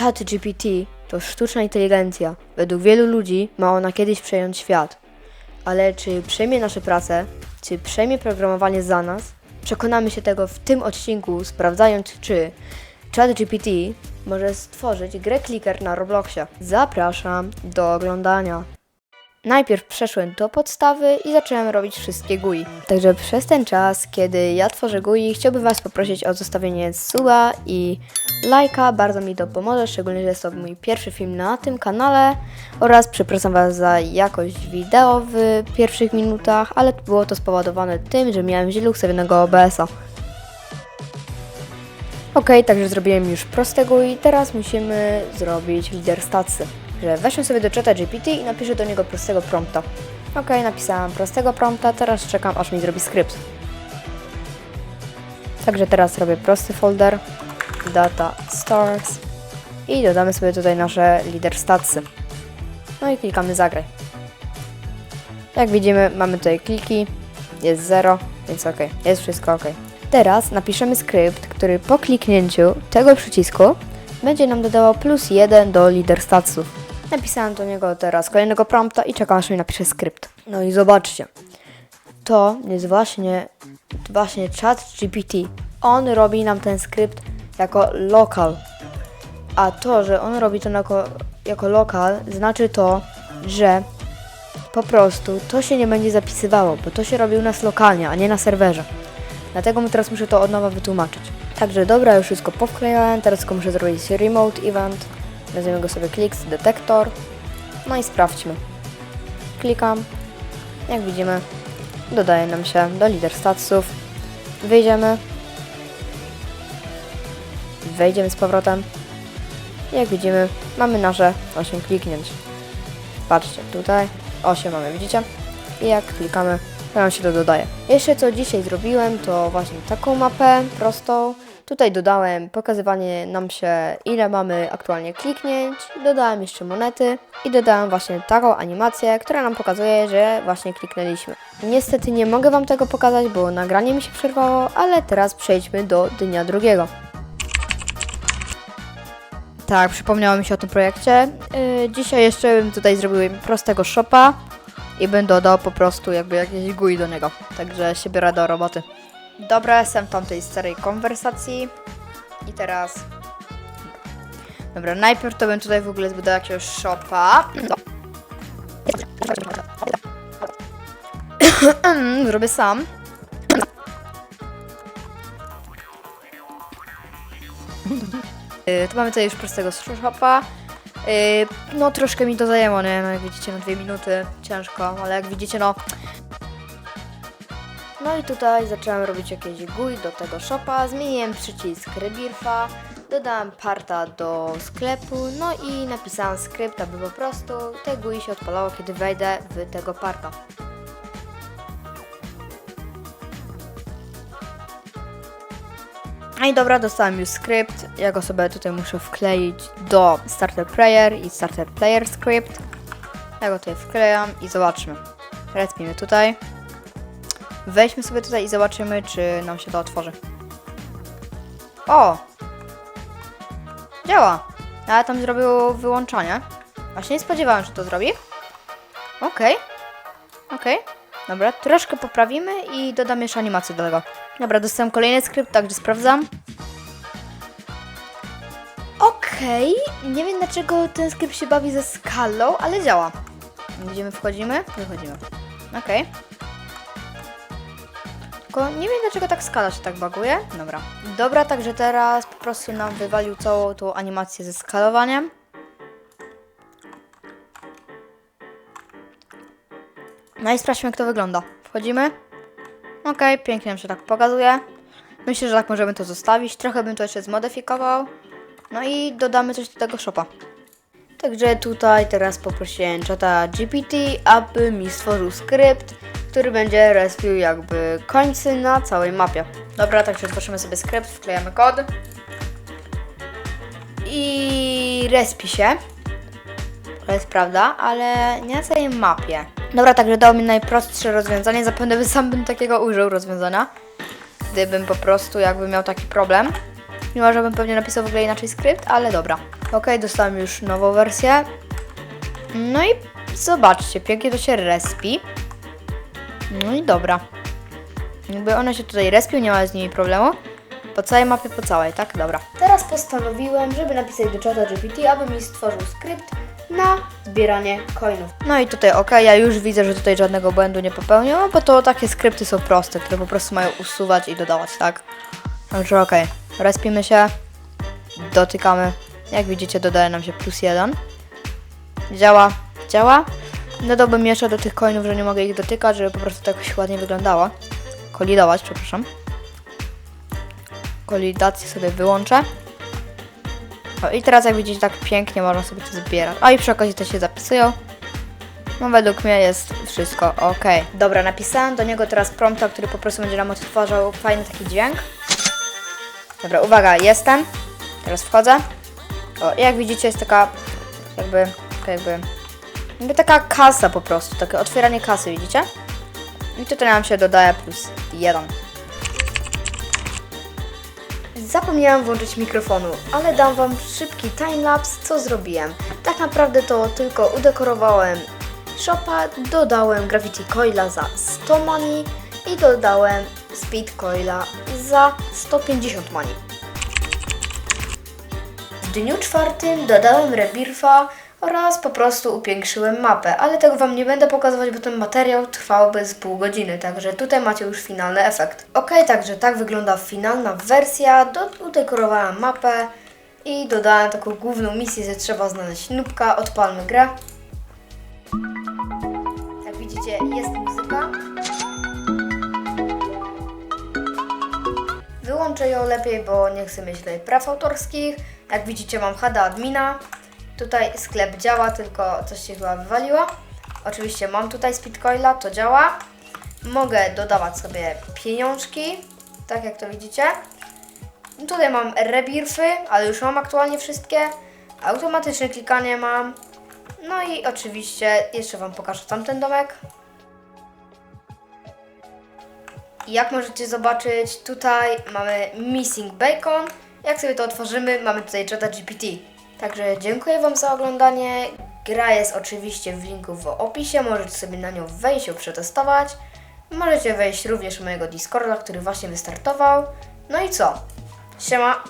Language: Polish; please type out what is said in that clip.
ChatGPT to sztuczna inteligencja. Według wielu ludzi ma ona kiedyś przejąć świat. Ale czy przejmie nasze prace? Czy przejmie programowanie za nas? Przekonamy się tego w tym odcinku, sprawdzając, czy ChatGPT może stworzyć grę clicker na Robloxie. Zapraszam do oglądania. Najpierw przeszłem do podstawy i zacząłem robić wszystkie GUI. Także przez ten czas, kiedy ja tworzę GUI, chciałbym Was poprosić o zostawienie suba i lajka. Bardzo mi to pomoże, szczególnie, że jest to mój pierwszy film na tym kanale. Oraz przepraszam Was za jakość wideo w pierwszych minutach, ale było to spowodowane tym, że miałem źle ustawionego OBS-a. Ok, także zrobiłem już prostego i teraz musimy zrobić lider stacy. Że weźmy sobie do czata GPT i napiszę do niego prostego prompta. Ok, napisałam prostego prompta, teraz czekam aż mi zrobi skrypt. Także teraz robię prosty folder, data stars i dodamy sobie tutaj nasze lider statsy. No i klikamy zagraj. Jak widzimy mamy tutaj kliki, jest 0, więc ok, jest wszystko ok. Teraz napiszemy skrypt, który po kliknięciu tego przycisku będzie nam dodawał plus 1 do lider statsów. Napisałem do niego teraz kolejnego prompta i czekam aż mi napisze skrypt. No i zobaczcie. To jest właśnie, właśnie chat GPT. On robi nam ten skrypt jako lokal. A to, że on robi to jako, jako lokal, znaczy to, że po prostu to się nie będzie zapisywało, bo to się robi u nas lokalnie, a nie na serwerze. Dlatego mu teraz muszę to od nowa wytłumaczyć. Także dobra, już wszystko powklejałem, teraz tylko muszę zrobić remote event. Weźmiemy go sobie clicks, detektor. No i sprawdźmy. Klikam. Jak widzimy, dodaje nam się do lider statsów. Wyjdziemy. Wejdziemy z powrotem. Jak widzimy, mamy nasze 8 kliknięć. Patrzcie, tutaj 8 mamy, widzicie? I jak klikamy, to nam się to dodaje. Jeszcze co dzisiaj zrobiłem, to właśnie taką mapę prostą. Tutaj dodałem pokazywanie nam się, ile mamy aktualnie kliknięć. Dodałem jeszcze monety i dodałem właśnie taką animację, która nam pokazuje, że właśnie kliknęliśmy. Niestety nie mogę Wam tego pokazać, bo nagranie mi się przerwało, ale teraz przejdźmy do dnia drugiego. Tak, przypomniało mi się o tym projekcie. Yy, dzisiaj jeszcze bym tutaj zrobił prostego shopa i bym dodał po prostu jakby jakieś GUI do niego. Także się biorę do roboty. Dobra, jestem w tamtej starej konwersacji i teraz... Dobra, najpierw to bym tutaj w ogóle zbudował jakiegoś shopa. Zrobię sam. Yy, tu mamy tutaj już prostego shopa. Yy, no troszkę mi to zajęło, nie? No jak widzicie, no dwie minuty, ciężko, ale jak widzicie, no... No i tutaj zacząłem robić jakieś GUI do tego shopa, zmieniłem przycisk Rebirfa, dodałem parta do sklepu, no i napisałem skrypt, aby po prostu te GUI się odpalało, kiedy wejdę w tego parta. No i dobra, dostałem już skrypt. Ja go sobie tutaj muszę wkleić do Starter Player i Starter Player Script. Ja go tutaj wklejam i zobaczmy. Respimy tutaj. Wejdźmy sobie tutaj i zobaczymy, czy nam się to otworzy. O! Działa! Ale tam zrobił wyłączanie. Właśnie nie spodziewałem, że to zrobi. Okej. Okej. Dobra, troszkę poprawimy i dodam jeszcze animację do tego. Dobra, dostałem kolejny skrypt, także sprawdzam. Okej, nie wiem dlaczego ten skrypt się bawi ze skalą, ale działa. Gdzie my wchodzimy? Wychodzimy. Okej. Tylko nie wiem dlaczego tak skala się tak baguje. Dobra. Dobra, także teraz po prostu nam wywalił całą tą animację ze skalowaniem. No i sprawdźmy jak to wygląda. Wchodzimy. Okej, pięknie nam się tak pokazuje. Myślę, że tak możemy to zostawić. Trochę bym to jeszcze zmodyfikował. No i dodamy coś do tego shopa. Także tutaj teraz poprosiłem czata GPT, aby mi stworzył skrypt, który będzie respił jakby końcy na całej mapie. Dobra, także tworzymy sobie skrypt, wklejamy kod. I respi się. To jest prawda, ale nie na całej mapie. Dobra, także dał mi najprostsze rozwiązanie. Zapewne by sam bym takiego użył rozwiązania. Gdybym po prostu jakby miał taki problem. Mimo, że bym pewnie napisał w ogóle inaczej skrypt, ale dobra. Ok, dostałem już nową wersję. No i zobaczcie, pięknie to się respi. No i dobra. Jakby one się tutaj respią, nie ma z nimi problemu. Po całej mapie, po całej, tak? Dobra. Teraz postanowiłem, żeby napisać do czata GPT, aby mi stworzył skrypt na zbieranie coinów. No i tutaj ok, ja już widzę, że tutaj żadnego błędu nie popełnił, bo to takie skrypty są proste, które po prostu mają usuwać i dodawać, tak? Także ok, respimy się, dotykamy. Jak widzicie, dodaje nam się plus jeden. Działa, działa. Dodałbym jeszcze do tych coinów, że nie mogę ich dotykać, żeby po prostu to jakoś ładnie wyglądało. Kolidować, przepraszam. Kolidację sobie wyłączę. O, i teraz jak widzicie, tak pięknie można sobie to zbierać. A i przy okazji to się zapisują. No według mnie jest wszystko ok. Dobra, napisałem do niego teraz prompta, który po prostu będzie nam odtwarzał fajny taki dźwięk. Dobra, uwaga, jestem. Teraz wchodzę. O, jak widzicie jest taka jakby, jakby, jakby taka kasa po prostu, takie otwieranie kasy, widzicie? I tutaj nam się dodaje plus jeden. Zapomniałam włączyć mikrofonu, ale dam Wam szybki timelapse, co zrobiłem. Tak naprawdę to tylko udekorowałem shopa, dodałem Gravity Coila za 100 money i dodałem Speed Coila za 150 money. W dniu czwartym dodałem Rebirfa oraz po prostu upiększyłem mapę, ale tego Wam nie będę pokazywać, bo ten materiał trwałby z pół godziny, także tutaj macie już finalny efekt. Ok, także tak wygląda finalna wersja, udekorowałem mapę i dodałem taką główną misję, że trzeba znaleźć nubka, odpalmy grę. Jak widzicie jest muzyka. Wyłączę ją lepiej, bo nie chcę mieć tutaj praw autorskich. Jak widzicie mam HD admina. Tutaj sklep działa, tylko coś się chyba wywaliło. Oczywiście mam tutaj Speedcoila, to działa. Mogę dodawać sobie pieniążki, tak jak to widzicie. Tutaj mam rebirfy, ale już mam aktualnie wszystkie. Automatyczne klikanie mam. No i oczywiście jeszcze Wam pokażę tamten domek. Jak możecie zobaczyć, tutaj mamy Missing Bacon. Jak sobie to otworzymy, mamy tutaj czata GPT. Także dziękuję Wam za oglądanie. Gra jest oczywiście w linku w opisie, możecie sobie na nią wejść, ją przetestować. Możecie wejść również na mojego Discorda, który właśnie wystartował. No i co? Siema!